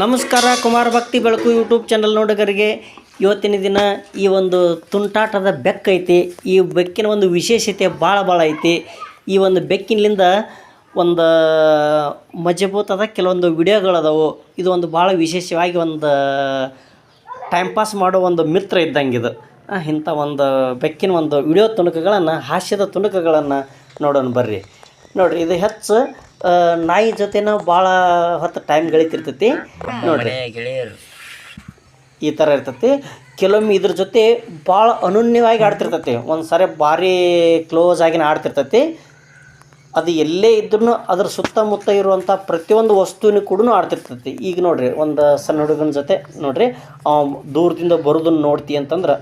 ನಮಸ್ಕಾರ, ಕುಮಾರ ಭಕ್ತಿ ಬೆಳಕು ಯೂಟ್ಯೂಬ್ ಚಾನಲ್ ನೋಡುಗರಿಗೆ. ಇವತ್ತಿನ ದಿನ ಈ ಒಂದು ತುಂಟಾಟದ ಬೆಕ್ಕೈತಿ ಈ ಬೆಕ್ಕಿನ ಒಂದು ವಿಶೇಷತೆ ಭಾಳ ಭಾಳ ಐತಿ. ಈ ಒಂದು ಬೆಕ್ಕಿನಿಂದ ಒಂದು ಮಜಬೂತದ ಕೆಲವೊಂದು ವಿಡಿಯೋಗಳದಾವು ಇದು ಒಂದು ಭಾಳ ವಿಶೇಷವಾಗಿ ಒಂದು ಟೈಮ್ ಪಾಸ್ ಮಾಡೋ ಒಂದು ಮಿತ್ರ ಇದ್ದಂಗೆ ಇದು. ಇಂಥ ಒಂದು ಬೆಕ್ಕಿನ ಒಂದು ವಿಡಿಯೋ ತುಣುಕುಗಳನ್ನು, ಹಾಸ್ಯದ ತುಣುಕುಗಳನ್ನು ನೋಡೋಣ ಬರ್ರಿ. ನೋಡಿರಿ, ಇದು ಹೆಚ್ಚು ನಾಯಿ ಜೊತೆನ ಭಾಳ ಹೊತ್ತು ಟೈಮ್ ಗಳಿತಿರ್ತೈತಿ. ನೋಡ್ರಿ. ಗೆಳೆಯರು. ಈ ಥರ ಇರ್ತೈತಿ. ಕೆಲವೊಮ್ಮೆ ಇದ್ರ ಜೊತೆ ಭಾಳ ಅನನ್ಯವಾಗಿ ಆಡ್ತಿರ್ತೈತಿ. ಒಂದು ಸಾರಿ ಭಾರಿ ಕ್ಲೋಸ್ ಆಗಿನ ಆಡ್ತಿರ್ತೈತಿ. ಅದು ಎಲ್ಲೇ ಇದ್ರೂ ಅದ್ರ ಸುತ್ತಮುತ್ತ ಇರುವಂಥ ಪ್ರತಿಯೊಂದು ವಸ್ತುವಿನ ಕೂಡ ಆಡ್ತಿರ್ತೈತಿ. ಈಗ ನೋಡ್ರಿ ಒಂದು ಸಣ್ಣ ಹುಡುಗನ ಜೊತೆ ನೋಡ್ರಿ ಅವ ದೂರದಿಂದ ಬರೋದನ್ನ ನೋಡ್ತಿ ಅಂತಂದ್ರೆ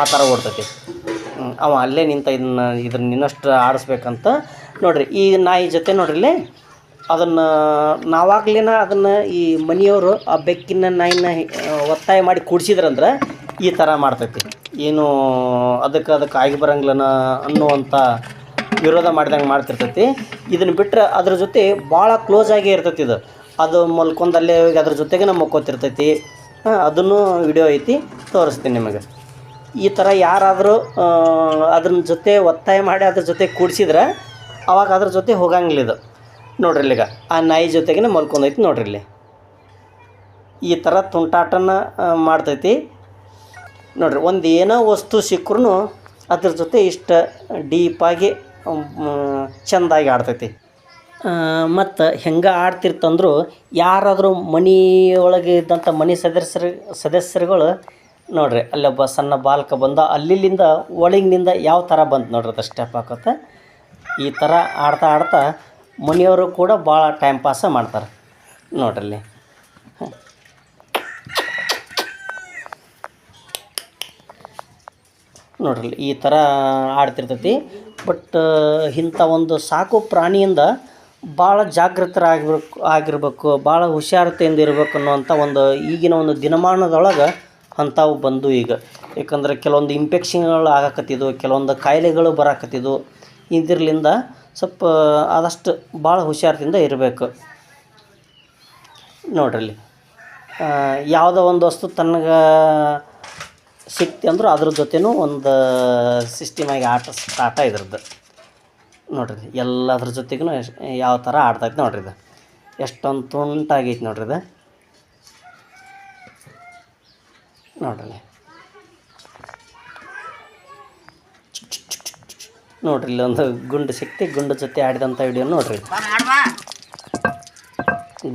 ಆ ಥರ ಓಡ್ತೈತಿ. ಅವ ಅಲ್ಲೇ ನಿಂತ ಇದನ್ನ ಇದನ್ನ ಇನ್ನಷ್ಟು ಆಡಿಸ್ಬೇಕಂತ. ನೋಡ್ರಿ ಈ ನಾಯಿ ಜೊತೆ ನೋಡ್ರಿ ಇಲ್ಲೇ ಅದನ್ನು ನಾವಾಗ್ಲೇನ ಅದನ್ನು ಈ ಮನೆಯವರು ಆ ಬೆಕ್ಕಿನ ನಾಯಿನ ಒತ್ತಾಯ ಮಾಡಿ ಕೂಡಿಸಿದ್ರಂದ್ರೆ ಈ ಥರ ಮಾಡ್ತೈತಿ. ಏನು ಅದಕ್ಕೆ ಅದಕ್ಕೆ ಆಗಿ ಬರಂಗಿಲ್ಲನ ಅನ್ನುವಂಥ ವಿರೋಧ ಮಾಡಿದಂಗೆ ಮಾಡ್ತಿರ್ತೈತಿ. ಇದನ್ನು ಬಿಟ್ಟರೆ ಅದ್ರ ಜೊತೆ ಭಾಳ ಕ್ಲೋಸ್ ಆಗಿ ಇರ್ತೈತಿ ಇದು. ಅದು ಮಲ್ಕೊಂಡಲ್ಲೇ ಹೋಗಿ ಅದ್ರ ಜೊತೆಗೆ ನಮ್ಮ ಮಕ್ಕೋತಿರ್ತೈತಿ. ಹಾಂ, ಅದನ್ನು ವಿಡಿಯೋ ಐತಿ, ತೋರಿಸ್ತೀನಿ ನಿಮಗೆ. ಈ ಥರ ಯಾರಾದರೂ ಅದ್ರ ಜೊತೆ ಒತ್ತಾಯ ಮಾಡಿ ಅದ್ರ ಜೊತೆ ಕೂಡಿಸಿದ್ರೆ ಅವಾಗ ಅದ್ರ ಜೊತೆ ಹೋಗಂಗಿಲ್ಲ ಇದು. ನೋಡ್ರಿ ಇಲ್ಲಿಗ. ಆ ನಾಯಿ ಜೊತೆಗೇ ಮಲ್ಕೊಂಡೈತಿ ನೋಡ್ರಿ ಇಲ್ಲಿ. ಈ ಥರ ತುಂಟಾಟನ ಮಾಡ್ತೈತಿ. ನೋಡ್ರಿ, ಒಂದು ಏನೋ ವಸ್ತು ಸಿಕ್ಕರೂ ಅದ್ರ ಜೊತೆ ಇಷ್ಟ ಡೀಪಾಗಿ ಚೆಂದಾಗಿ ಆಡ್ತೈತಿ. ಮತ್ತು ಹೆಂಗೆ ಆಡ್ತಿರ್ತಂದ್ರು ಯಾರಾದರೂ ಮನೆಯೊಳಗೆ ಇದ್ದಂಥ ಮನೆ ಸದಸ್ಯರು, ಸದಸ್ಯರುಗಳು ನೋಡ್ರಿ ಅಲ್ಲೊಬ್ಬ ಸಣ್ಣ ಬಾಲಕ ಬಂದ, ಅಲ್ಲಿಲ್ಲಿಂದ ಒಳಗಿನಿಂದ ಯಾವ ಥರ ಬಂತು ನೋಡ್ರಿ ಅದು ಸ್ಟೆಪ್ ಹಾಕೋತ. ಈ ಥರ ಆಡ್ತಾ ಆಡ್ತಾ ಮನೆಯವರು ಕೂಡ ಭಾಳ ಟೈಮ್ ಪಾಸ ಮಾಡ್ತಾರೆ. ನೋಡ್ರಲ್ಲಿ. ನೋಡ್ರಿ ಈ ಥರ ಆಡ್ತಿರ್ತೈತಿ. ಬಟ್ ಇಂಥ ಒಂದು ಸಾಕು ಪ್ರಾಣಿಯಿಂದ ಭಾಳ ಜಾಗೃತರಾಗಿರ್ಬೇಕು, ಆಗಿರ್ಬೇಕು, ಭಾಳ ಹುಷಾರತೆಯಿಂದ ಇರಬೇಕು ಅನ್ನುವಂಥ ಒಂದು ಈಗಿನ ಒಂದು ದಿನಮಾನದೊಳಗೆ ಅಂಥವು ಬಂದು ಈಗ. ಯಾಕಂದ್ರೆ ಕೆಲವೊಂದು ಇನ್ಫೆಕ್ಷನ್ಗಳು ಆಗಕತ್ತಿದ್ವು, ಕೆಲವೊಂದು ಕಾಯಿಲೆಗಳು ಬರಾಕತ್ತಿದ್ವು. ಇದ್ರಲಿಂದ ಸ್ವಲ್ಪ ಆದಷ್ಟು ಭಾಳ ಹುಷಾರದಿಂದ ಇರಬೇಕು. ನೋಡ್ರಲ್ಲಿ. ಯಾವುದೋ ಒಂದು ವಸ್ತು ತನಗೆ ಸಿಕ್ತಿ ಅಂದ್ರೆ ಅದ್ರ ಜೊತೆನೂ ಒಂದು ಸಿಸ್ಟಮಾಗಿ ಆಟ ಸ್ಟಾರ್ಟ ಇದ್ರದ್ದು. ನೋಡ್ರಿ, ಎಲ್ಲದ್ರ ಜೊತೆಗೂ ಯಾವ ಥರ ಆಡ್ತೈತೆ ನೋಡ್ರಿ ಇದು. ಎಷ್ಟೊಂದು ತುಂಟಾಗೈತೆ ನೋಡ್ರಿ ಇದು. ನೋಡ್ರಿ ನೋಡ್ರಿ ಒಂದು ಗುಂಡು ಸಿಕ್ತಿ, ಗುಂಡು ಜೊತೆ ಆಡಿದಂಥ ವಿಡಿಯೋ ನೋಡ್ರಿ.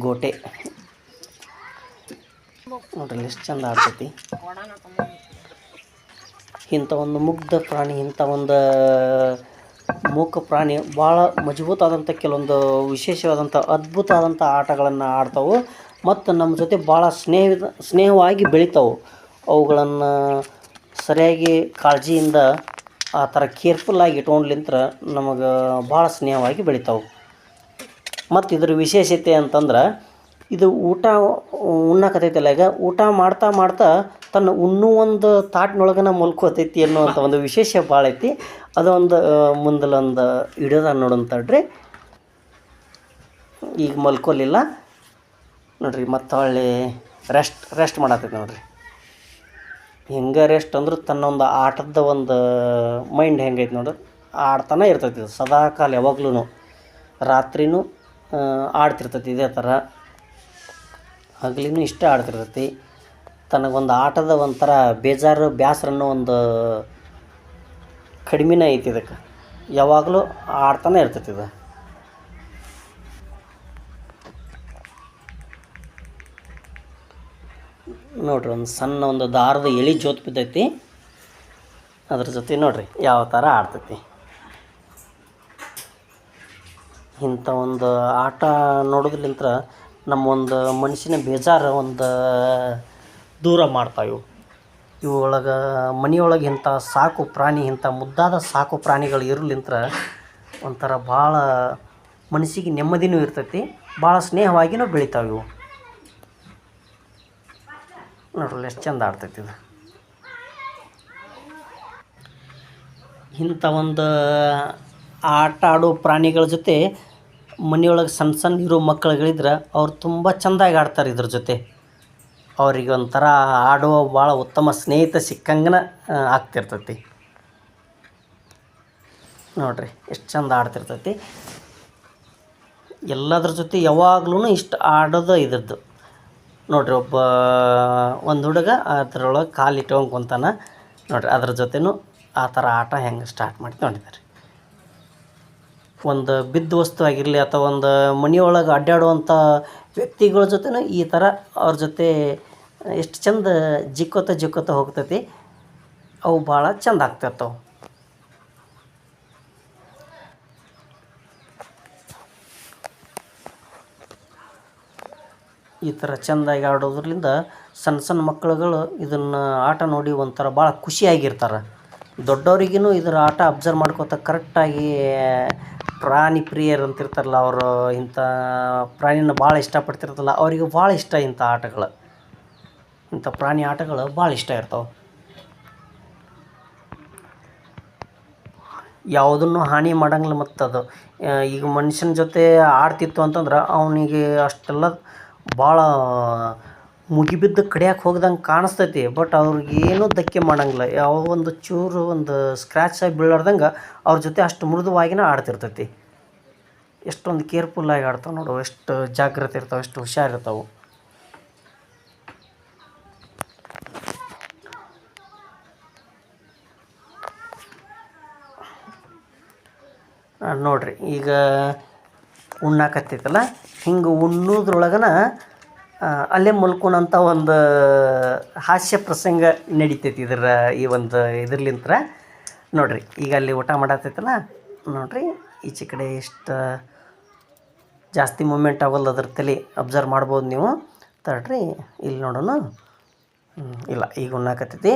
ಗೋಟೆ. ನೋಡ್ರಿ ಎಷ್ಟು ಚಂದ ಆಡ್ತೈತಿ. ಇಂಥ ಒಂದು ಮುಗ್ಧ ಪ್ರಾಣಿ ಇಂಥ ಒಂದು ಮೂಕ ಪ್ರಾಣಿ ಭಾಳ ಮಜಬೂತಾದಂಥ ಕೆಲವೊಂದು ವಿಶೇಷವಾದಂಥ ಅದ್ಭುತ ಆದಂಥ ಆಟಗಳನ್ನು ಆಡ್ತಾವೆ ಮತ್ತು ನಮ್ಮ ಜೊತೆ ಭಾಳ ಸ್ನೇಹ, ಸ್ನೇಹವಾಗಿ ಬೆಳಿತಾವೆ. ಅವುಗಳನ್ನು ಸರಿಯಾಗಿ ಕಾಳಜಿಯಿಂದ ಆ ಥರ ಕೇರ್ಫುಲ್ಲಾಗಿ ಇಟ್ಕೊಂಡ್ಲಿಂತ್ರ ನಮಗೆ ಭಾಳ ಸ್ನೇಹವಾಗಿ ಬೆಳಿತಾವೆ. ಮತ್ತು ಇದ್ರ ವಿಶೇಷತೆ ಅಂತಂದ್ರೆ, ಇದು ಊಟ ಉಣ್ಣಕತೈತಲ್ಲ ಈಗ ಊಟ ಮಾಡ್ತಾ ಮಾಡ್ತಾ ತನ್ನ ಉಣ್ಣೂ ಒಂದು ತಾಟ್ನೊಳಗನ ಮಲ್ಕೋತೈತಿ ಅನ್ನುವಂಥ ಒಂದು ವಿಶೇಷ ಭಾಳ ಐತಿ. ಅದೊಂದು ಮುಂದಲೊಂದು ಹಿಡಿಯೋದ ನೋಡೋಣ ತಡ್ರಿ. ಈಗ ಮಲ್ಕೊಲಿಲ್ಲ. ನೋಡ್ರಿ ಮತ್ತೆ ಹೊಳ್ಳಿ ರೆಸ್ಟ್ ರೆಸ್ಟ್ ಮಾಡತ್ತೈತಿ ನೋಡ್ರಿ. ಹೆಂಗೆ ರೆಸ್ಟ್ ಅಂದ್ರೆ ತನ್ನ ಒಂದು ಆಟದ ಒಂದು ಮೈಂಡ್ ಹೆಂಗೈತೆ ನೋಡು ಆಡ್ತಾನೆ ಇರ್ತೈತಿ ಇದು ಸದಾ ಕಾಲ ಯಾವಾಗ್ಲೂ ರಾತ್ರಿನೂ ಆಡ್ತಿರ್ತೈತಿ ಇದೇ ಥರ. ಹಗಲಿನೂ ಇಷ್ಟ ಆಡ್ತಿರ್ತೈತಿ. ತನಗೊಂದು ಆಟದ ಒಂಥರ ಬೇಜಾರು, ಬ್ಯಾಸರ ಅನ್ನೋ ಒಂದು ಕಡಿಮೆನೇ ಐತಿ ಇದಕ್ಕೆ. ಯಾವಾಗಲೂ ಆಡ್ತಾನೆ ಇರ್ತೈತಿ ಇದು. ನೋಡ್ರಿ, ಒಂದು ಸಣ್ಣ ಒಂದು ದಾರದ ಎಳಿ ಜೋತ್ ಬಿದ್ದೈತಿ. ಅದ್ರ ಜೊತೆ ನೋಡ್ರಿ, ಯಾವ ಥರ ಆಡ್ತೈತಿ. ಇಂಥ ಒಂದು ಆಟ ನೋಡೋದ್ಲಿಂತ್ರ ನಮ್ಮ ಒಂದು ಮನುಷ್ಯನ ಬೇಜಾರು ಒಂದು ದೂರ ಮಾಡ್ತಾವೆ ಇವು. ಇವು ಒಳಗೆ ಮನೆಯೊಳಗೆ ಇಂಥ ಸಾಕು ಪ್ರಾಣಿ, ಇಂಥ ಮುದ್ದಾದ ಸಾಕು ಪ್ರಾಣಿಗಳು ಇರಲಿಂತ್ರ ಒಂಥರ ಭಾಳ ಮನಸ್ಸಿಗೆ ನೆಮ್ಮದಿನೂ ಇರ್ತೈತಿ, ಭಾಳ ಸ್ನೇಹವಾಗಿನೂ ಬೆಳಿತಾವೆ ಇವು. ನೋಡ್ರಲ್ಲ ಎಷ್ಟು ಚಂದ ಆಡ್ತೈತಿ ಇದು. ಇಂಥ ಒಂದು ಆಟ ಆಡೋ ಪ್ರಾಣಿಗಳ ಜೊತೆ ಮನೆಯೊಳಗೆ ಸಣ್ಣ ಸಣ್ಣ ಇರೋ ಮಕ್ಕಳುಗಳಿದ್ರೆ ಅವ್ರು ತುಂಬ ಚೆಂದಾಗಿ ಆಡ್ತಾರೆ ಇದ್ರ ಜೊತೆ. ಅವರಿಗೆ ಒಂಥರ ಆಡುವ ಭಾಳ ಉತ್ತಮ ಸ್ನೇಹಿತ ಸಿಕ್ಕಂಗನ ಆಗ್ತಿರ್ತೈತಿ. ನೋಡ್ರಿ ಎಷ್ಟು ಚಂದ ಆಡ್ತಿರ್ತೈತಿ. ಎಲ್ಲದ್ರ ಜೊತೆ ಯಾವಾಗ್ಲೂ ಇಷ್ಟು ಆಡೋದು ಇದ್ರದ್ದು. ನೋಡ್ರಿ ಒಬ್ಬ, ಒಂದು ಹುಡುಗ ಅದ್ರೊಳಗೆ ಕಾಲು ಇಟ್ಕೊಂಡು ಕುಂತಾನ. ನೋಡ್ರಿ ಅದ್ರ ಜೊತೆನೂ ಆ ಥರ ಆಟ ಹೆಂಗೆ ಸ್ಟಾರ್ಟ್ ಮಾಡಿ ನೋಡಿದ್ದಾರೆ ಒಂದು ಬಿದ್ದ ವಸ್ತು ಆಗಿರಲಿ ಅಥವಾ ಒಂದು ಮನೆಯೊಳಗೆ ಅಡ್ಡಾಡುವಂಥ ವ್ಯಕ್ತಿಗಳ ಜೊತೆನೂ ಈ ಥರ ಅವ್ರ ಜೊತೆ, ಎಷ್ಟು ಚಂದ ಜಿಕ್ಕೋತ ಜಿಕ್ಕೋತ ಹೋಗ್ತೈತಿ. ಅವು ಭಾಳ ಚಂದ ಆಗ್ತಿರ್ತಾವೆ. ಈ ಥರ ಚೆಂದಾಗಿ ಆಡೋದ್ರಿಂದ ಸಣ್ಣ ಸಣ್ಣ ಮಕ್ಳುಗಳು ಇದನ್ನು ಆಟ ನೋಡಿ ಒಂಥರ ಭಾಳ ಖುಷಿಯಾಗಿರ್ತಾರೆ. ದೊಡ್ಡವ್ರಿಗೂ ಇದರ ಆಟ ಅಬ್ಸರ್ವ್ ಮಾಡ್ಕೋತ ಕರೆಕ್ಟಾಗಿ ಪ್ರಾಣಿ ಪ್ರಿಯರು ಅಂತಿರ್ತಾರಲ್ಲ ಅವರು, ಇಂಥ ಪ್ರಾಣಿನ ಭಾಳ ಇಷ್ಟಪಡ್ತಿರ್ತಲ್ಲ ಅವರಿಗೆ ಭಾಳ ಇಷ್ಟ ಇಂಥ ಆಟಗಳು. ಇಂಥ ಪ್ರಾಣಿ ಆಟಗಳು ಭಾಳ ಇಷ್ಟ ಇರ್ತಾವೆ. ಯಾವುದನ್ನು ಹಾನಿ ಮಾಡಂಗಿಲ್ಲ ಮತ್ತು ಅದು ಈಗ ಮನುಷ್ಯನ ಜೊತೆ ಆಡ್ತಿತ್ತು ಅಂತಂದ್ರೆ ಅವನಿಗೆ ಅಷ್ಟೆಲ್ಲ ಭಾಳ ಮುಗಿಬಿದ್ದ ಕಡಿಯಕ್ಕೆ ಹೋಗ್ದಂಗೆ ಕಾಣಿಸ್ತೈತಿ ಬಟ್ ಅವ್ರಿಗೆ ಏನೂ ಧಕ್ಕೆ ಮಾಡಂಗಿಲ್ಲ. ಯಾವ ಒಂದು ಚೂರು ಒಂದು ಸ್ಕ್ರ್ಯಾಚ್ ಆಗಿ ಬೀಳಾರ್ದಂಗೆ ಅವ್ರ ಜೊತೆ ಅಷ್ಟು ಮೃದುವಾಗಿನ ಆಡ್ತಿರ್ತೈತಿ. ಎಷ್ಟೊಂದು ಕೇರ್ಫುಲ್ಲಾಗಿ ಆಡ್ತಾವೆ ನೋಡು, ಎಷ್ಟು ಜಾಗ್ರತೆ ಇರ್ತಾವೆ, ಎಷ್ಟು ಹುಷಾರಿರ್ತಾವೆ ನೋಡ್ರಿ, ಈಗ ಉಣ್ಣಾಕತ್ತೈತಲ್ಲ? ಹಿಂಗೆ ಉಣ್ಣೋದ್ರೊಳಗನ ಅಲ್ಲೇ ಮಲ್ಕೊಳಂಥ ಒಂದು ಹಾಸ್ಯ ಪ್ರಸಂಗ ನಡಿತೈತಿ ಇದರ ಈ ಒಂದು ಇದರ್ಲಿಂತ್ರ. ನೋಡ್ರಿ, ಈಗ ಅಲ್ಲಿ ಊಟ ಮಾಡತ್ತೈತಲ್ಲ ನೋಡ್ರಿ, ಈಚೆ ಕಡೆ ಎಷ್ಟು ಜಾಸ್ತಿ ಮೂಮೆಂಟ್ ಆಗೋಲ್ಲ ಅದ್ರ ತಲೆ ಅಬ್ಸರ್ವ್ ಮಾಡ್ಬೋದು ನೀವು. ತಡ್ರಿ, ಇಲ್ಲಿ ನೋಡೋಣ. ಇಲ್ಲ, ಈಗ ಉಣ್ಣಾಕತ್ತೈತಿ.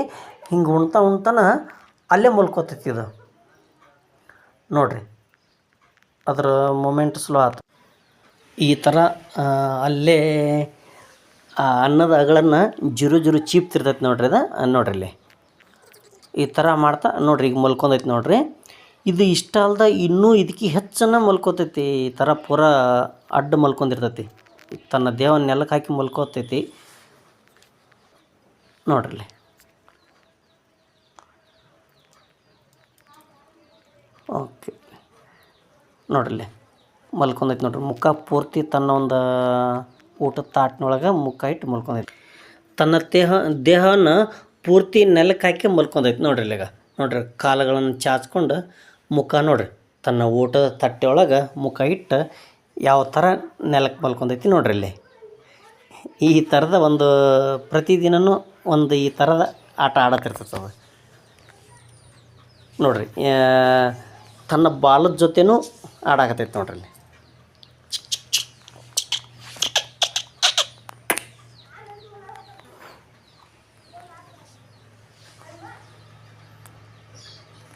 ಹಿಂಗೆ ಉಣ್ತಾ ಉಣ್ತಾನ ಅಲ್ಲೇ ಮಲ್ಕೋತೈತಿ ಇದು. ನೋಡ್ರಿ, ಅದರ ಮೂಮೆಂಟ್ ಸ್ಲೋ ಆಯ್ತು ಈ ಥರ ಅಲ್ಲೇ, ಆ, ಅನ್ನದ ಅಗಳನ್ನು ಜುರು ಜುರು ಚೀಪ್ತಿರ್ತೈತೆ ನೋಡ್ರಿ ಅದು ನೋಡ್ರಿ ಇಲ್ಲಿ ಈ ಥರ ಮಾಡ್ತಾ ನೋಡ್ರಿ, ಈಗ ಮಲ್ಕೊಂಡೈತೆ ನೋಡ್ರಿ. ಇದು ಇಷ್ಟ ಅಲ್ದ ಇನ್ನೂ ಇದಕ್ಕೆ ಹೆಚ್ಚನ್ನು ಮಲ್ಕೋತೈತಿ, ಈ ಥರ ಪೂರ ಅಡ್ಡ ಮಲ್ಕೊಂಡಿರ್ತೈತಿ ತನ್ನ ದೇಹವನ್ನು ನೆಲಕ್ಕೆ ಹಾಕಿ ಮಲ್ಕೋತೈತಿ. ನೋಡ್ರಿ ಓಕೆ. ನೋಡ್ರಿ ಮಲ್ಕೊಂಡೈತಿ ನೋಡ್ರಿ. ಮುಖ ಪೂರ್ತಿ ತನ್ನ ಒಂದು ಊಟದ ತಾಟ್ನೊಳಗೆ ಮುಖ ಇಟ್ಟು ಮಲ್ಕೊಂಡೈತಿ. ತನ್ನ ದೇಹ, ದೇಹನ ಪೂರ್ತಿ ನೆಲಕ್ಕೆ ಹಾಕಿ ಮಲ್ಕೊಂಡೈತಿ ನೋಡ್ರಿ ಇಲ್ಲಿಗ. ನೋಡ್ರಿ, ಕಾಲುಗಳನ್ನು ಚಾಚ್ಕೊಂಡು ಮುಖ ನೋಡ್ರಿ. ತನ್ನ ಊಟದ ತಟ್ಟೆಯೊಳಗೆ ಮುಖ ಇಟ್ಟು ಯಾವ ಥರ ನೆಲಕ್ಕೆ ಮಲ್ಕೊಂಡೈತಿ ನೋಡ್ರಿ ಇಲ್ಲಿ. ಈ ಥರದ ಒಂದು, ಪ್ರತಿದಿನನೂ ಒಂದು ಈ ಥರದ ಆಟ ಆಡತ್ತಿರ್ತದೆ ನೋಡ್ರಿ ತನ್ನ ಬಾಲದ ಜೊತೆನೂ ಆಡಾಕತ್ತೈತಿ ನೋಡ್ರಿ ಇಲ್ಲಿ.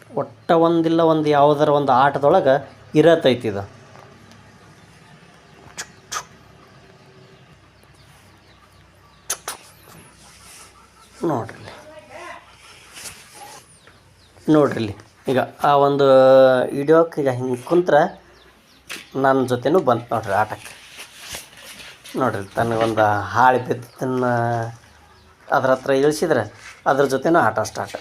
ಒಟ್ಟ ಒಂದಿಲ್ಲ ಒಂದು ಯಾವುದರ ಒಂದು ಆಟದೊಳಗೆ ಇರತೈತಿ ಇದು. ನೋಡ್ರಿ. ನೋಡ್ರಿ ಈಗ ಆ ಒಂದು ಹಿಡಿಯೋಕೆ ಈಗ ಹಿಂಗೆ ಕುಂತ್ರೆ ನನ್ನ ಜೊತೆನೂ ಬಂತು ನೋಡ್ರಿ ಆಟಕ್ಕೆ. ನೋಡ್ರಿ ತನಗೊಂದು ಹಾಳು ಬಿದ್ದನ್ನು ಅದ್ರ ಹತ್ರ ಇಳಿಸಿದ್ರೆ ಅದ್ರ ಜೊತೆನೂ ಆಟ ಸ್ಟಾರ್ಟ್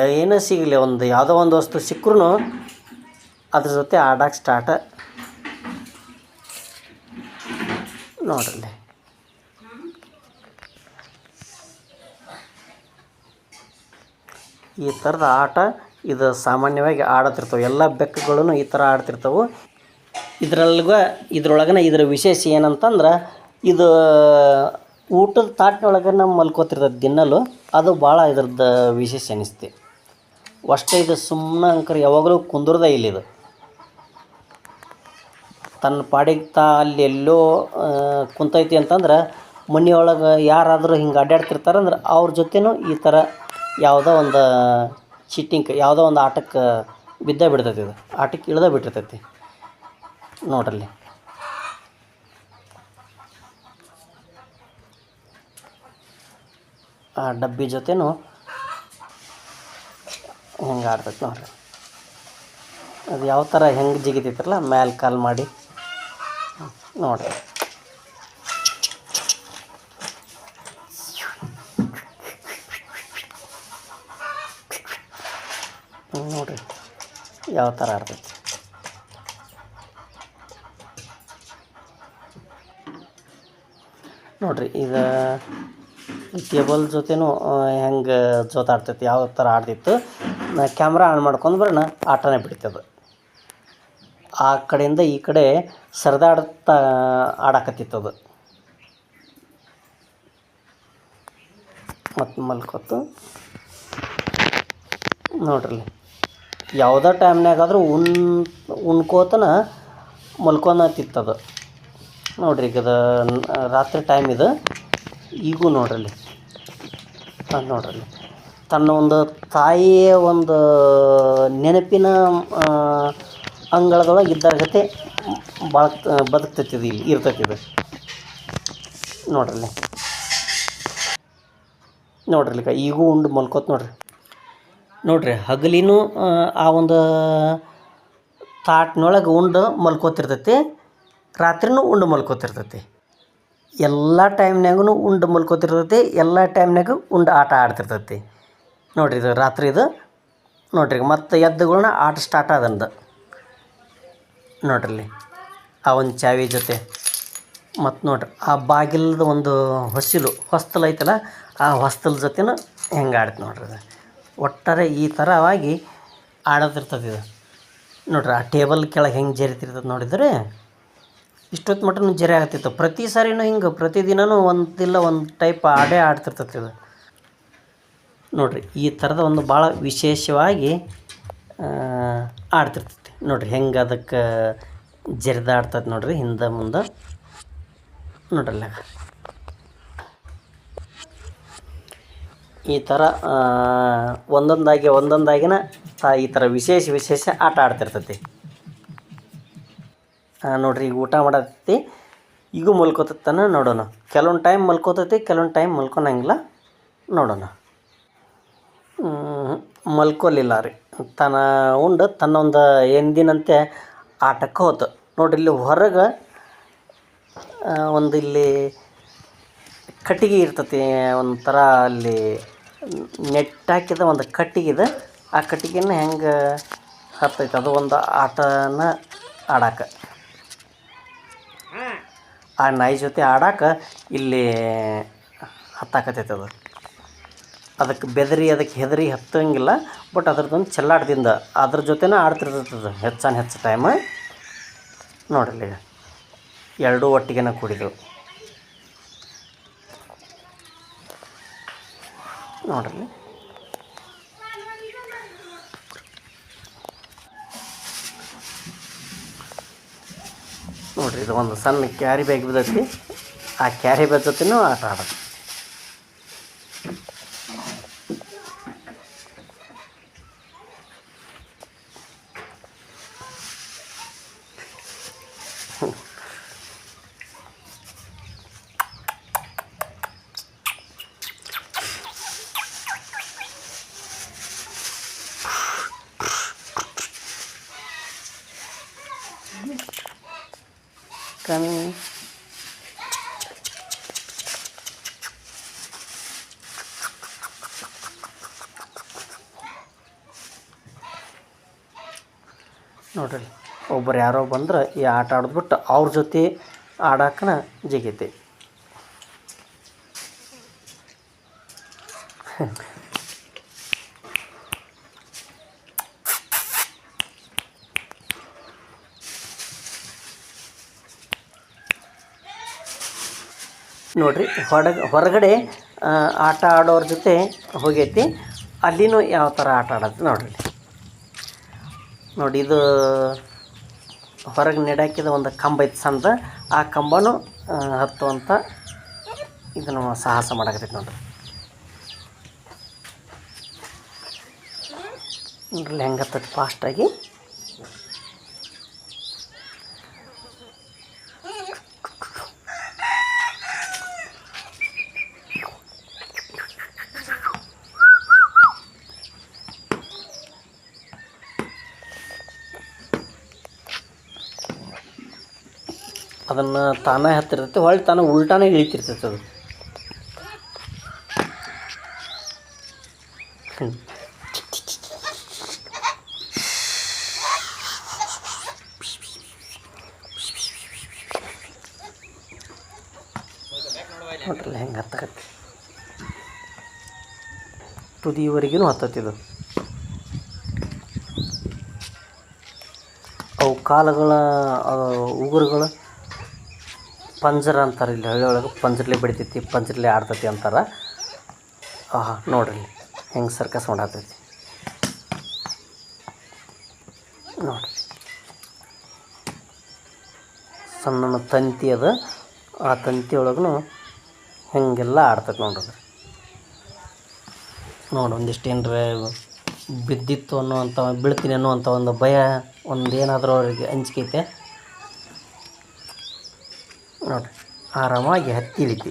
ಏನೇ ಸಿಗಲಿ, ಒಂದು ಯಾವುದೋ ಒಂದು ವಸ್ತು ಸಿಕ್ಕರೂ ಅದ್ರ ಜೊತೆ ಆಡಕ್ಕೆ ಸ್ಟಾರ್ಟ ನೋಡ್ರಿ. ಈ ಥರದ ಆಟ ಇದು ಸಾಮಾನ್ಯವಾಗಿ ಆಡತಿರ್ತವೆ. ಎಲ್ಲ ಬೆಕ್ಕುಗಳೂ ಈ ಥರ ಆಡ್ತಿರ್ತವೆ. ಇದ್ರಲ್ಗ, ಇದ್ರೊಳಗನ ಇದ್ರ ವಿಶೇಷ ಏನಂತಂದ್ರೆ, ಇದು ಊಟದ ತಾಟ್ನೊಳಗೆ ನಮ್ಮ ಮಲ್ಕೋತಿರ್ತದೆ ದಿನಲ್ಲೂ ಅದು ಭಾಳ ಇದ್ರದ್ದು ವಿಶೇಷ ಅನಿಸ್ತಿ. ಅಷ್ಟೇ ಇದು ಸುಮ್ಮನೆ ಅಂಕರ್, ಯಾವಾಗಲೂ ಕುಂದ್ರದ ಇಲ್ಲಿದು ತನ್ನ ಪಾಡಿಗೆ ತಾ ಅಲ್ಲಿ ಎಲ್ಲೋ ಕುಂತೈತಿ ಅಂತಂದ್ರೆ, ಮನೆಯೊಳಗೆ ಯಾರಾದರೂ ಹಿಂಗೆ ಅಡ್ಡಾಡ್ತಿರ್ತಾರಂದ್ರೆ ಅವ್ರ ಜೊತೆನೂ ಈ ಥರ ಯಾವುದೋ ಒಂದು ಚೀಟಿಂಗ್ ಯಾವುದೋ ಒಂದು ಆಟಕ್ಕೆ ಬಿದ್ದ ಬಿಡ್ತೈತಿ ಇದು. ಆಟಕ್ಕೆ ಇಳ್ದ ಬಿಟ್ಟಿರ್ತೈತಿ ನೋಡ್ರಲ್ಲಿ. ಆ ಡಬ್ಬಿ ಜೊತೆನೂ ಹಿಂಗೆ ಆಡ್ಬೇಕು ನೋಡ್ರಿ ಅದು ಯಾವ ಥರ ಹೆಂಗೆ ಜಿಗಿತೈತ್ರಲ್ಲ ಮ್ಯಾಲೆ ಕಾಲ್ ಮಾಡಿ ನೋಡಿರಿ ನೋಡಿರಿ ಯಾವ ಥರ ಆಡ್ತೈತಿ ನೋಡ್ರಿ ಇದು ಟೇಬಲ್ ಜೊತೆನೂ ಹೆಂಗೆ ಜೋತಾಡ್ತೈತಿ ಯಾವ ಥರ ಆಡ್ತಿತ್ತು. ಕ್ಯಾಮ್ರಾ ಆನ್ ಮಾಡ್ಕೊಂಡು ಬರೋಣ, ಆಟನೇ ಬಿಡ್ತದೆ. ಆ ಕಡೆಯಿಂದ ಈ ಕಡೆ ಸರಿದಾಡ್ತಾ ಆಡಕತ್ತಿತ್ತು ಅದು ಮತ್ತು ಮಲ್ಕೊತು. ನೋಡ್ರಿ. ಯಾವುದೋ ಟೈಮ್ನಾಗಾದ್ರೂ ಉನ್ ಉಣ್ಕೋತನ ಮಲ್ಕೊಳತಿತ್ತದು ನೋಡ್ರಿ ಈಗ ಅದು ರಾತ್ರಿ ಟೈಮ್ ಇದು. ಈಗೂ ನೋಡ್ರಲ್ಲಿ ಹಾಂ ನೋಡ್ರಲ್ಲಿ ತನ್ನ ಒಂದು ತಾಯಿಯ ಒಂದು ನೆನಪಿನ ಅಂಗಳದೊಳಗೆ ಇದ್ದಾಗತೆ ಭಾಳ ಬದುಕ್ತೈತಿ ಇದು ಇಲ್ಲಿ ಇರ್ತೈತಿ ಇದು. ನೋಡ್ರಲ್ಲಿ ನೋಡ್ರಿ ಈಗ ಉಂಡು ಮಲ್ಕೋತ ನೋಡ್ರಿ. ನೋಡ್ರಿ ಹಗಲಿನೂ ಆ, ಒಂದು ತಾಟ್ನೊಳಗೆ ಉಂಡು ಮಲ್ಕೋತಿರ್ತೈತಿ ರಾತ್ರಿನೂ ಉಂಡು ಮಲ್ಕೋತಿರ್ತೈತಿ. ಎಲ್ಲ ಟೈಮ್ನಾಗೂ ಉಂಡು ಮಲ್ಕೋತಿರ್ತೈತಿ ಎಲ್ಲ ಟೈಮ್ನಾಗೂ ಉಂಡು ಆಟ ಆಡ್ತಿರ್ತೈತಿ. ನೋಡ್ರಿ ಇದು ರಾತ್ರಿ ಇದು. ನೋಡ್ರಿ ಮತ್ತು ಎದ್ದುಗಳನ್ನ ಆಟ ಸ್ಟಾರ್ಟ್ ಆದಂದು. ನೋಡ್ರಿ ಆ ಒಂದು ಚಾವಿ ಜೊತೆ. ಮತ್ತು ನೋಡ್ರಿ ಆ ಬಾಗಿಲದ ಒಂದು ಹೊಸಿಲು, ಹೊಸ್ತಲು ಐತಲ್ಲ, ಆ ಹೊಸ್ತಲ ಜೊತೆನೂ ಹೆಂಗೆ ಆಡ್ತು ನೋಡ್ರಿ ಅದು ಒಟ್ಟಾರೆ ಈ ಥರವಾಗಿ ಆಡೋದಿರ್ತದೆ ಇದು. ನೋಡ್ರಿ ಆ ಟೇಬಲ್ ಕೆಳಗೆ ಹೆಂಗೆ ಜರಿತಿರ್ತದೆ ನೋಡಿದರೆ ಇಷ್ಟೊತ್ತು ಮಟ್ಟನೂ ಜರಿ ಆಗ್ತಿತ್ತು. ಪ್ರತಿ ಸಾರಿನೂ ಹಿಂಗೆ ಪ್ರತಿದಿನವೂ ಒಂದಿಲ್ಲ ಒಂದು ಟೈಪ್ ಆಡೇ ಆಡ್ತಿರ್ತದೆ ಇದು. ನೋಡ್ರಿ, ಈ ಥರದ ಒಂದು ಭಾಳ ವಿಶೇಷವಾಗಿ ಆಡ್ತಿರ್ತೈತಿ. ನೋಡಿರಿ, ಹೆಂಗೆ ಅದಕ್ಕೆ ಜರಿದಾಡ್ತದೆ ನೋಡಿರಿ, ಹಿಂದೆ ಮುಂದೆ. ನೋಡ್ರಲ್ಲ ಈ ಥರ ಒಂದೊಂದಾಗಿ ಒಂದೊಂದಾಗಿನ ಈ ಥರ ವಿಶೇಷ ವಿಶೇಷ ಆಟ ಆಡ್ತಿರ್ತೈತಿ. ನೋಡ್ರಿ, ಈಗ ಊಟ ಮಾಡತ್ತೈತಿ ಈಗೂ ಮಲ್ಕೋತತ್ತಾನ ನೋಡೋಣ. ಕೆಲವೊಂದು ಟೈಮ್ ಮಲ್ಕೋತೈತಿ, ಕೆಲವೊಂದು ಟೈಮ್ ಮಲ್ಕೊಳಂಗಿಲ್ಲ ನೋಡೋಣ. ಮಲ್ಕೊಲಿಲ್ಲ ರೀ. ತನ್ನ ಉಂಡು ತನ್ನೊಂದು ಎಂದಿನಂತೆ ಆಟಕ್ಕೆ ಹೋತು. ನೋಡ್ರಿ, ಇಲ್ಲಿ ಹೊರಗೆ ಒಂದು ಇಲ್ಲಿ ಕಟ್ಟಿಗೆ ಇರ್ತತಿ, ಒಂಥರ ಅಲ್ಲಿ ನೆಟ್ ಹಾಕಿದ ಒಂದು ಕಟ್ಟಿಗೆ ಇದೆ. ಆ ಕಟ್ಟಿಗೆನ ಹೆಂಗೆ ಹತ್ತೈತೆ? ಅದು ಒಂದು ಆಟನ ಆಡಾಕ. ಆ ನಾಯಿ ಜೊತೆ ಆಡಾಕ ಇಲ್ಲಿ ಹತ್ತಾಕತೈತೆ ಅದು. ಅದಕ್ಕೆ ಬೆದರಿ ಅದಕ್ಕೆ ಹೆದರಿ ಹತ್ತಂಗಿಲ್ಲ ಬಟ್ ಅದ್ರದ್ದೊಂದು ಚೆಲ್ಲಾಟದಿಂದ ಅದ್ರ ಜೊತೆನೇ ಆಡ್ತಿರ್ತದೆ. ಹೆಚ್ಚಾನ ಹೆಚ್ಚು ಟೈಮ್ ನೋಡ್ರಿ, ಎರಡೂ ಒಟ್ಟಿಗೆನ ಕೂಡಿದೆವು. ನೋಡ್ರಿ. ನೋಡಿರಿ, ಇದು ಒಂದು ಸಣ್ಣ ಕ್ಯಾರಿ ಬ್ಯಾಗ್ ಬಿದ್ದೈತಿ. ಆ ಕ್ಯಾರಿ ಬ್ಯಾಗ್ ಜೊತೆನೂ ಆಟ ಆಡೋದು. ಕಣ್ ನೋಡ್ರಿ ಒಬ್ಬರು ಯಾರೋ ಬಂದ್ರೆ ಈ ಆಟ ಆಡಿದ್ಬಿಟ್ಟು ಅವ್ರ ಜೊತೆ ಆಡಕ್ಕನ ಜಿಗೈತಿ. ನೋಡ್ರಿ, ಹೊರಗೆ, ಹೊರಗಡೆ ಆಟ ಆಡೋರ ಜೊತೆ ಹೋಗೈತಿ. ಅಲ್ಲಿನೂ ಯಾವ ಥರ ಆಟ ಆಡೋದು ನೋಡ್ರಿ. ನೋಡಿ, ಇದು ಹೊರಗೆ ನೆಡಾಕಿದ ಒಂದು ಕಂಬ ಐತಿ ಸಂದ. ಆ ಕಂಬನೂ ಹತ್ತುವಂಥ ಇದನ್ನು ಸಾಹಸ ಮಾಡಕತ್ತೈತಿ ನೋಡ್ರಿ. ನೋಡ್ರಿ, ಹೆಂಗೆ ಹತ್ತೈತಿ ಫಾಸ್ಟಾಗಿ ಅದನ್ನು ತಾನೇ ಹತ್ತಿರ್ತೈತಿ, ಹೊಳ್ಳಿ ತಾನೇ ಉಲ್ಟಾನೇ ಇಳಿತಿರ್ತೈತೆ ಅದು. ನೋಡ್ರಲ್ಲ ಹೆಂಗೆ ಹತ್ತಕತ್ತಿ. ತುದಿವರೆಗೂ ಹತ್ತತ್ತಿದು ಅವು ಕಾಲುಗಳ ಉಗುರುಗಳು ಪಂಜರ ಅಂತಾರೆ ಇಲ್ಲಿ ಹಳ್ಳಿ ಒಳಗೆ ಪಂಜರ್ಲೆ ಬಿಡ್ತೈತಿ, ಪಂಜರ್ಲೆ ಆಡ್ತೈತಿ ಅಂತಾರೆ. ಆಹಾ, ನೋಡ್ರಿ ಹೆಂಗೆ ಸರ್ಕಸ್ ಮಾಡಾತೈತಿ ನೋಡ್ರಿ. ಸಣ್ಣ ತಂತಿ ಅದ, ಆ ತಂತಿ ಒಳಗೂ ಹೆಂಗೆಲ್ಲ ಆಡ್ತೈತೆ ನೋಡ್ರಿ. ನೋಡಿ ಒಂದಿಷ್ಟು ಏನರ ಬಿದ್ದಿತ್ತು ಅನ್ನುವಂಥ ಬೀಳ್ತೀನಿ ಅನ್ನುವಂಥ ಒಂದು ಭಯ ಒಂದು ಏನಾದರೂ ಅವರಿಗೆ ಅಂಜಿಕೆ ನೋಡ್ರಿ ಆರಾಮಾಗಿ ಹತ್ತಿ ಇಳಿತಿ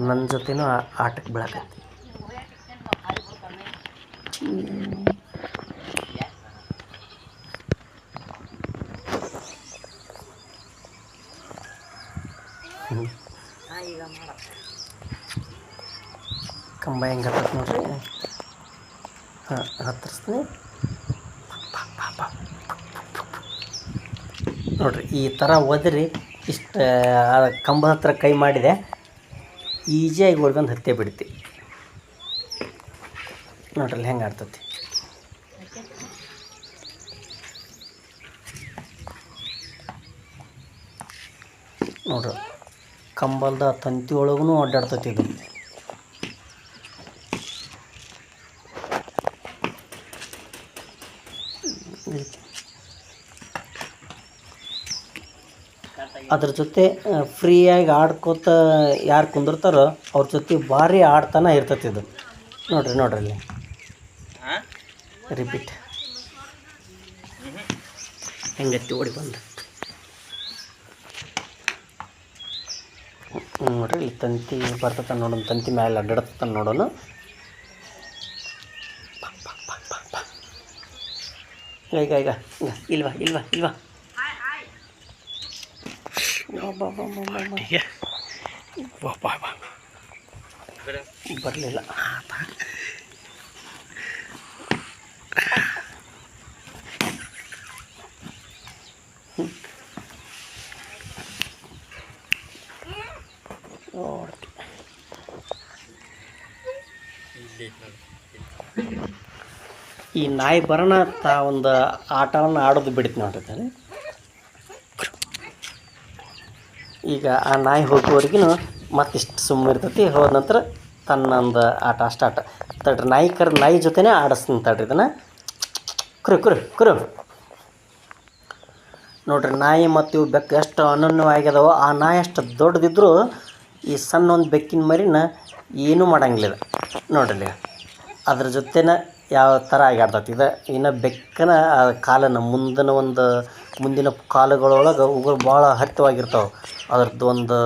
ನನ್ನ ಜೊತೆನೂ ಆಟಕ್ಕೆ ಬೀಳಕತ್ತಿ. ಕಂಬ ಹೆಂಗೆ ನೋಡ್ರಿ? ಹಾಂ ಹತ್ತಿಸ್ತೀನಿ ನೋಡ್ರಿ, ಈ ಥರ ಒದ್ರಿ ಇಷ್ಟು ಕಂಬದ ಹತ್ರ ಕೈ ಮಾಡಿದೆ ಈಜಿಯಾಗಿ ಹೊಡ್ಕೊಂಡು ಹತ್ತೆ ಬಿಡ್ತಿ. ನೋಡ್ರಿ, ಹೆಂಗೆ ಆಡ್ತತಿ. ನೋಡ್ರಿ, ಕಂಬಲ್ದ ತಂತಿ ಒಳಗೂ ಅಡ್ಡಾಡ್ತತಿ ಇದು. ಅದ್ರ ಜೊತೆ ಫ್ರೀಯಾಗಿ ಆಡ್ಕೋತ ಯಾರು ಕುಂದಿರ್ತಾರೋ ಅವ್ರ ಜೊತೆ ಭಾರಿ ಆಡ್ತಾನೆ ಇರ್ತೈತಿ ಇದು. ನೋಡ್ರಿ ನೋಡ್ರಿ ಅಲ್ಲಿ ರಿಪೀಟ್ ಹೆಂಗತ್ತಿ ಓಡಿ ಬಂದ. ನೋಡ್ರಿ ಇಲ್ಲಿ ತಂತಿ ಬರ್ತೈತೆ ನೋಡೋಣ ತಂತಿ ಮ್ಯಾಲೆ ಅಡ್ಡಾಡ್ತ ನೋಡೋಣ ಈಗ ಈಗ ಈಗ ಇಲ್ವಾ ಇಲ್ವಾ ಇಲ್ವಾ? ಇಲ್ವಾ ಬರಲಿಲ್ಲ. ಈ ನಾಯಿ ಬರೋಣ ತಾ ಒಂದು ಆಟವನ್ನು ಆಡೋದು ಬಿಡುತ್ತೆ ನೋಡ್ರಿ ಈಗ ಆ ನಾಯಿ ಹೋಗುವವರೆಗೂ ಮತ್ತಿಷ್ಟು ಸುಮ್ಮನೆ ಇರ್ತೈತಿ. ಹೋದ ನಂತರ ತನ್ನೊಂದು ಆಟ ಸ್ಟಾರ್ಟ್ ತಡ್ರಿ, ನಾಯಿ ಕರ್, ನಾಯಿ ಜೊತೆನೇ ಆಡಿಸ್ತೀನಿ ತಡ್ರಿ ಇದನ್ನು. ಕುರು ಕುರು ಕುರು. ನೋಡ್ರಿ, ನಾಯಿ ಮತ್ತು ಇವು ಬೆಕ್ಕು ಎಷ್ಟು ಅನನ್ಯವಾಗ್ಯದವೋ ಆ ನಾಯಿ ಅಷ್ಟು ದೊಡ್ಡದಿದ್ದರೂ ಈ ಸಣ್ಣ ಒಂದು ಬೆಕ್ಕಿನ ಮರಿನ ಏನೂ ಮಾಡಂಗಿಲ್ಲ. ನೋಡ್ರಿ. ಅದ್ರ ಜೊತೆನ ಯಾವ ಥರ ಆಗಿ ಆಡ್ತೈತಿ. ಇದು ಇನ್ನು ಬೆಕ್ಕನ ಕಾಲನ ಮುಂದಿನ ಒಂದು, ಮುಂದಿನ ಕಾಲುಗಳೊಳಗೆ ಉಗುರು ಭಾಳ ಹತ್ತಿವಾಗಿರ್ತಾವೆ ಅದ್ರದ್ದು ಒಂದು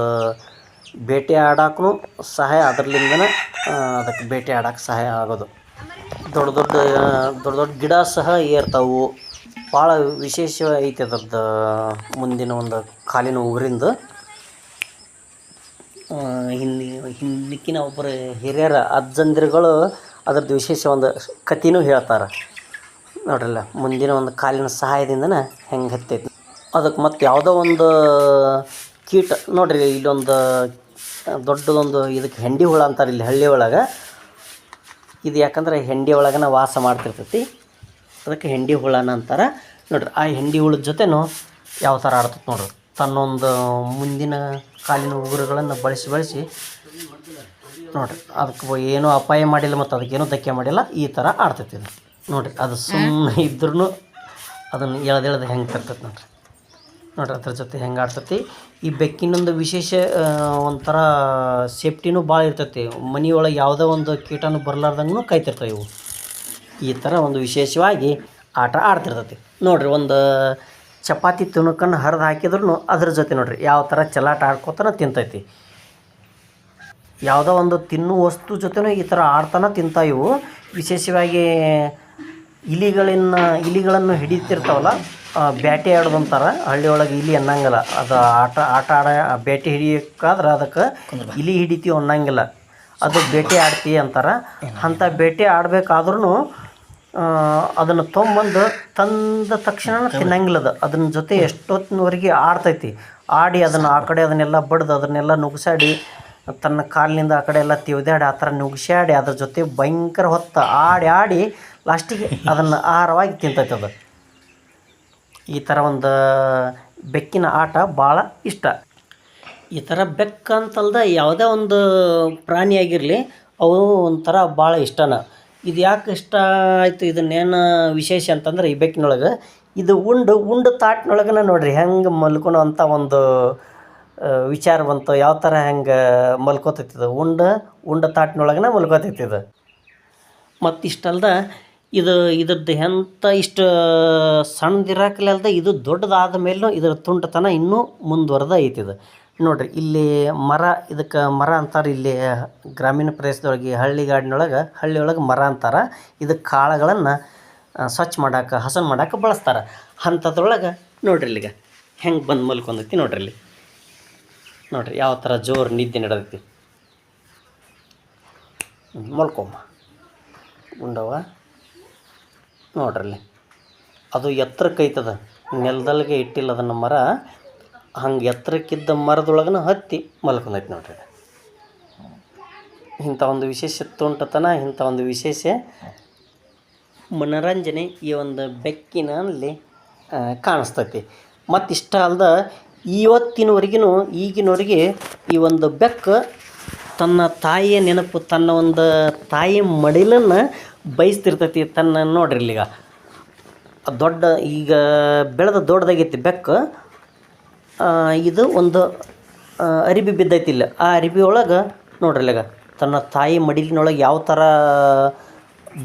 ಬೇಟೆ ಆಡೋಕ್ಕೂ ಸಹಾಯ ಅದರ್ಲಿಂದನೇ ಅದಕ್ಕೆ ಬೇಟೆ ಆಡೋಕೆ ಸಹಾಯ ಆಗೋದು. ದೊಡ್ಡ ದೊಡ್ಡ ದೊಡ್ಡ ದೊಡ್ಡ ಗಿಡ ಸಹ ಏರ್ತಾವು. ಭಾಳ ವಿಶೇಷ ಐತೆ ಅದ್ರದ್ದು, ಮುಂದಿನ ಒಂದು ಕಾಲಿನ ಉಗುರಿಂದ ಹಿಂದಿ, ಹಿಂದಿಕ್ಕಿನ ಒಬ್ಬರು ಹಿರಿಯರ ಅಜ್ಜಂದಿರುಗಳು ಅದ್ರದ್ದು ವಿಶೇಷ ಒಂದು ಕಥೆನೂ ಹೇಳ್ತಾರೆ. ನೋಡ್ರಲ್ಲ, ಮುಂದಿನ ಒಂದು ಕಾಲಿನ ಸಹಾಯದಿಂದನೇ ಹೆಂಗೆ ಹತ್ತೈತಿ. ಅದಕ್ಕೆ ಮತ್ತು ಯಾವುದೋ ಒಂದು ಕೀಟ, ನೋಡ್ರಿ ಇಲ್ಲೊಂದು, ದೊಡ್ಡದೊಂದು ಇದಕ್ಕೆ ಹೆಂಡಿ ಹುಳ ಅಂತಾರೆ ಇಲ್ಲಿ ಹಳ್ಳಿ ಒಳಗೆ. ಇದು ಯಾಕಂದ್ರೆ ಹೆಂಡಿ ಒಳಗನ ವಾಸ ಮಾಡ್ತಿರ್ತೈತಿ. ಅದಕ್ಕೆ ಹೆಂಡಿ ಹುಳನ ಅಂತಾರೆ. ನೋಡ್ರಿ, ಆ ಹೆಂಡಿ ಹುಳದ ಜೊತೆನೂ ಯಾವ ಥರ ಆಡ್ತೈತೆ ನೋಡ್ರಿ. ತನ್ನೊಂದು ಮುಂದಿನ ಕಾಲಿನ ಉಗುರುಗಳನ್ನು ಬಳಸಿ ಬಳಸಿ ನೋಡ್ರಿ, ಅದಕ್ಕೆ ಏನೂ ಅಪಾಯ ಮಾಡಿಲ್ಲ ಮತ್ತು ಅದಕ್ಕೇನೂ ಧಕ್ಕೆ ಮಾಡಿಲ್ಲ. ಈ ಥರ ಆಡ್ತೈತಿ ಇದು. ನೋಡ್ರಿ, ಅದು ಸುಮ್ಮನೆ ಇದ್ರೂ ಅದನ್ನು ಎಳ್ದೆಳ್ದು ಹೆಂಗೆ ತರ್ತೈತೆ ನೋಡ್ರಿ. ನೋಡ್ರಿ ಅದ್ರ ಜೊತೆ ಹೆಂಗೆ ಆಡ್ತತಿ. ಈ ಬೆಕ್ಕಿನೊಂದು ವಿಶೇಷ ಒಂಥರ ಸೇಫ್ಟಿನೂ ಭಾಳ ಇರ್ತೈತಿ. ಮನೆಯೊಳಗೆ ಯಾವುದೋ ಒಂದು ಕೀಟಾನು ಬರಲಾರ್ದಂಗೂ ಕಾಯ್ತಿರ್ತವೆ ಇವು. ಈ ಥರ ಒಂದು ವಿಶೇಷವಾಗಿ ಆಟ ಆಡ್ತಿರ್ತೈತಿ. ನೋಡ್ರಿ ಒಂದು ಚಪಾತಿ ತುಣುಕನ್ನು ಹರಿದು ಹಾಕಿದ್ರು ಅದ್ರ ಜೊತೆ ನೋಡ್ರಿ ಯಾವ ಥರ ಚಲಾಟ ಆಡ್ಕೋತಾನ ತಿಂತೈತಿ. ಯಾವುದೋ ಒಂದು ತಿನ್ನುವ ವಸ್ತು ಜೊತೆನೂ ಈ ಥರ ಆಡ್ತಾನೆ ತಿಂತಾ ಇವು. ವಿಶೇಷವಾಗಿ ಇಲಿಗಳನ್ನು ಇಲಿಗಳನ್ನು ಹಿಡಿತಿರ್ತಾವಲ್ಲ ಆ, ಬ್ಯಾಟೆ ಆಡೋದು ಅಂತಾರೆ ಹಳ್ಳಿ ಒಳಗೆ ಇಲಿ ಅನ್ನಂಗಿಲ್ಲ. ಅದು ಆಟ ಆಟ ಆಡ ಬೇಟೆ ಹಿಡಿಯೋಕ್ಕಾದ್ರೆ ಅದಕ್ಕೆ ಇಲಿ ಹಿಡಿತೀವಿ ಅನ್ನಂಗಿಲ್ಲ. ಅದು ಬೇಟೆ ಆಡ್ತೀವಿ ಅಂತಾರೆ. ಅಂಥ ಬೇಟೆ ಆಡಬೇಕಾದ್ರೂ ಅದನ್ನು ತೊಗೊಂಬಂದು ತಂದ ತಕ್ಷಣ ತಿನ್ನಂಗಿಲ್ಲ ಅದು ಅದನ್ನ ಜೊತೆ ಎಷ್ಟೊತ್ತಿನವರೆಗೆ ಆಡ್ತೈತಿ. ಆಡಿ ಅದನ್ನು ಆ ಕಡೆ ಅದನ್ನೆಲ್ಲ ಬಡ್ದು ಅದನ್ನೆಲ್ಲ ನುಗ್ಸಾಡಿ ತನ್ನ ಕಾಲಿನಿಂದ ಆ ಕಡೆ ಎಲ್ಲ ತೆವ್ದಾಡಿ ಆ ಥರ ನುಗ್ಸಾಡಿ ಅದ್ರ ಜೊತೆ ಭಯಂಕರ ಹೊತ್ತು ಆಡಿ ಆಡಿ ಲಾಸ್ಟಿಗೆ ಅದನ್ನು ಆಹಾರವಾಗಿ ತಿಂತೈತೆ ಅದು ಈ ಥರ ಒಂದು ಬೆಕ್ಕಿನ ಆಟ ಭಾಳ ಇಷ್ಟ. ಈ ಥರ ಬೆಕ್ಕಂತಲ್ದ ಯಾವುದೇ ಒಂದು ಪ್ರಾಣಿಯಾಗಿರಲಿ ಅವು ಒಂಥರ ಭಾಳ ಇಷ್ಟನ. ಇದು ಯಾಕೆ ಇಷ್ಟ ಆಯಿತು ಇದನ್ನೇನು ವಿಶೇಷ ಅಂತಂದ್ರೆ ಈ ಬೆಕ್ಕಿನೊಳಗೆ? ಇದು ಉಂಡು ಉಂಡು ತಾಟ್ನೊಳಗನ ನೋಡ್ರಿ ಹೆಂಗೆ ಮಲ್ಕೊಳೋ ಅಂಥ ಒಂದು ವಿಚಾರ ಬಂತು. ಯಾವ ಥರ ಹೆಂಗೆ ಮಲ್ಕೋತೈತಿ ಇದು? ಉಂಡು, ಉಂಡ ತಾಟ್ನೊಳಗನ ಮಲ್ಕೋತೈತಿದು ಇದು. ಮತ್ತು ಇಷ್ಟಲ್ದ ಇದು ಇದ್ರದ್ದು ಎಂಥ ಇಷ್ಟು ಸಣ್ಣದಿರಾಕಲಲ್ದ ಇದು ದೊಡ್ಡದಾದ ಮೇಲೂ ಇದರ ತುಂಟತನ ಇನ್ನೂ ಮುಂದುವರೆದ ಐತಿ ಇದು. ನೋಡಿರಿ, ಇಲ್ಲಿ ಮರ, ಇದಕ್ಕೆ ಮರ ಅಂತಾರೆ ಇಲ್ಲಿ ಗ್ರಾಮೀಣ ಪ್ರದೇಶದೊಳಗೆ ಹಳ್ಳಿಗಾಡಿನೊಳಗೆ ಹಳ್ಳಿಯೊಳಗೆ ಮರ ಅಂತಾರೆ. ಇದಕ್ಕೆ ಕಾಳುಗಳನ್ನು ಸ್ವಚ್ಛ ಮಾಡಕ್ಕೆ ಹಸನ್ ಮಾಡಕ್ಕೆ ಬಳಸ್ತಾರೆ. ಅಂಥದ್ರೊಳಗೆ ನೋಡ್ರಿ ಇಲ್ಲಿಗೆ, ಹೆಂಗೆ ಬಂದು ಮಲ್ಕೊಂಡೈತಿ ನೋಡ್ರಿ ಇಲ್ಲಿ. ನೋಡ್ರಿ, ಯಾವ ಥರ ಜೋರು ನಿದ್ದೆ ನಡೆದೈತಿ. ಮಲ್ಕೊಮ್ಮ. ಉಂಡವ ನೋಡ್ರಲ್ಲಿ ಅದು ಎತ್ತರಕ್ಕೆ ಐತದ ನೆಲದಲ್ಗೆ ಇಟ್ಟಿಲ್ಲ ಅದನ್ನು ಮರ, ಹಂಗೆ ಎತ್ತರಕ್ಕಿದ್ದ ಮರದೊಳಗನ ಹತ್ತಿ ಮಲ್ಕೊಂಡೈತಿ ನೋಡ್ರಿ. ಇಂಥ ಒಂದು ವಿಶೇಷ ತುಂಟತನ, ಇಂಥ ಒಂದು ವಿಶೇಷ ಮನರಂಜನೆ ಈ ಒಂದು ಬೆಕ್ಕಿನಲ್ಲಿ ಕಾಣಿಸ್ತೈತಿ. ಮತ್ತು ಇಷ್ಟ ಅಲ್ದ ಇವತ್ತಿನವರೆಗೂ ಈಗಿನವರೆಗೆ ಈ ಒಂದು ಬೆಕ್ಕು ತನ್ನ ತಾಯಿಯ ನೆನಪು, ತನ್ನ ಒಂದು ತಾಯಿ ಮಡಿಲನ್ನು ಬಯಸ್ತಿರ್ತೈತಿ ತನ್ನ ನೋಡ್ರಿ ಇಲ್ಲಿಗ. ದೊಡ್ಡ ಈಗ ಬೆಳೆದ ದೊಡ್ಡದಾಗೈತಿ ಬೆಕ್ಕು. ಇದು ಒಂದು ಅರಿಬಿ ಬಿದ್ದೈತಿ ಇಲ್ಲ. ಆ ಅರಿಬಿ ಒಳಗೆ ನೋಡ್ರಿ ಇಲ್ಲಿಗ. ತನ್ನ ತಾಯಿ ಮಡಿಲಿನೊಳಗೆ ಯಾವ ಥರ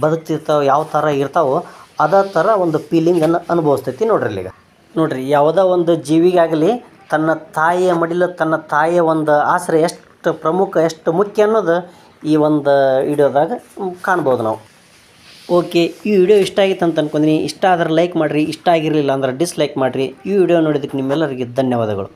ಬದುಕ್ತಿರ್ತಾವೆ, ಯಾವ ಥರ ಇರ್ತಾವೋ ಅದೇ ಥರ ಒಂದು ಫೀಲಿಂಗನ್ನು ಅನುಭವಿಸ್ತೈತಿ ನೋಡ್ರಿ ಇಲ್ಲಿಗ. ನೋಡ್ರಿ, ಯಾವುದೋ ಒಂದು ಜೀವಿಗಾಗಲಿ ತನ್ನ ತಾಯಿಯ ಮಡಿಲು, ತನ್ನ ತಾಯಿಯ ಒಂದು ಆಸರೆ ಎಷ್ಟು ಪ್ರಮುಖ, ಎಷ್ಟು ಮುಖ್ಯ ಅನ್ನೋದು ಈ ಒಂದು ವಿಡಿಯೋದಾಗ ಕಾಣ್ಬೋದು ನಾವು. ಓಕೆ, ಈ ವಿಡಿಯೋ ಇಷ್ಟ ಆಗಿತ್ತು ಅಂತ ಅನ್ಕೊಂಡಿನಿ. ಇಷ್ಟ ಆದರೆ ಲೈಕ್ ಮಾಡಿರಿ, ಇಷ್ಟ ಆಗಿರಲಿಲ್ಲ ಅಂದ್ರೆ ಡಿಸ್ಲೈಕ್ ಮಾಡಿರಿ. ಈ ವಿಡಿಯೋ ನೋಡಿದ್ದಕ್ಕೆ ನಿಮ್ಮೆಲ್ಲರಿಗೆ ಧನ್ಯವಾದಗಳು.